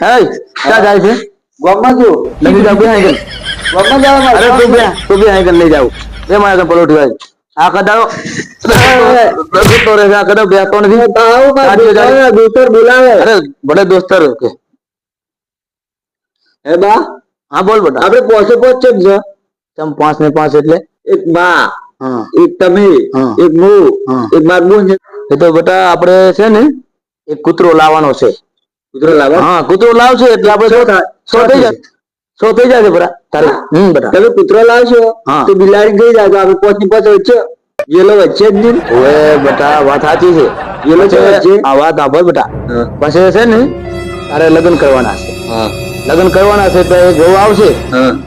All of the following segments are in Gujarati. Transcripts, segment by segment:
ક્યાં જાય છે? ગામમાં છું. લઈ જાવ બે આગળ ગામમાં જવા અરે તું બે તું બે આગળ લઈ જાવ બે મારા પલોઠી ભાઈ આ કદાડો તો રહે આ કદાડો બે તો નથી. આવું મારા સાચી વાત. દોસ્તારના દોસ્તર બોલાવે. અરે બડે દોસ્તર કે. હે બા? હા બોલ બેટા. આપણે પોસે પોચ છે જ તમ પાંચ ને પાંચ એટલે? એક બા એક તમે એક હું. એક માર બોન છે. એ તો બેટા આપણે છે ને એક કૂતરો લાવવાનો છે. કૂતરો લાવવા હા કૂતરો લાવશે એટલે આપણે સો થઈ જાય. સો થઈ જાય બરા તારે? હમ બેટા. તમે કૂતરો લાવશો તો બિલાડી ગઈ જાય આપણે પોચની પોચ વચ્ચે યેલો વચ્ચે જ નહીં. હવે બેટા વાત સાચી છે. યેલો છે વચ્ચે આ વાત સાંભળ બેટા. પછી છે ને તારે લગ્ન કરવાના છે. હા. લગ્ન કરવાના છે તો એ ગૌ આવશે.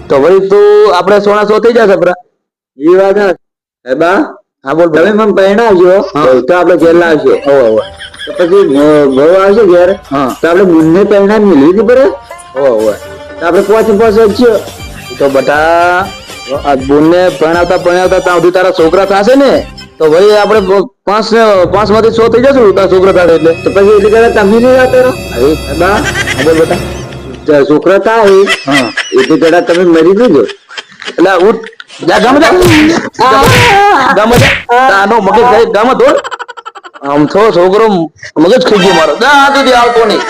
તો વળી તું આપણે સોના સો થઈ જશે બરા એ વાત. હે. બા હા બોલ તમે મને પહેણાવજો. તો આપણે ઘેર લાવશે પછી ઘઉં આવશે ઘેર. તો આપણે બુનને પહેણાવી પડે ઓવે ઓવે તો આપણે પોચની તો બટા બુનને પરણાવતા પરણાવતા ત્યાં સુધી તારા છોકરા થશે ને તો ભાઈ આપણે પાંચ પાંચમાંથી સો થઈ જશું તારા છોકરા થાય એટલે. તો પછી એટલે કદાચ તમે નહીં આવતો હે બા બોલ બેટા. જો થાય હા. એટલે કદાચ તમે મરી દીધો એટલે ઉઠ. જા ગામ જા. ગામ જા તાનો મગજ સાહેબ ગામ હતો આમ થો છોકરો મગજ ખાઈ ગયો મારો. દા આ સુધી આવતો નહીં.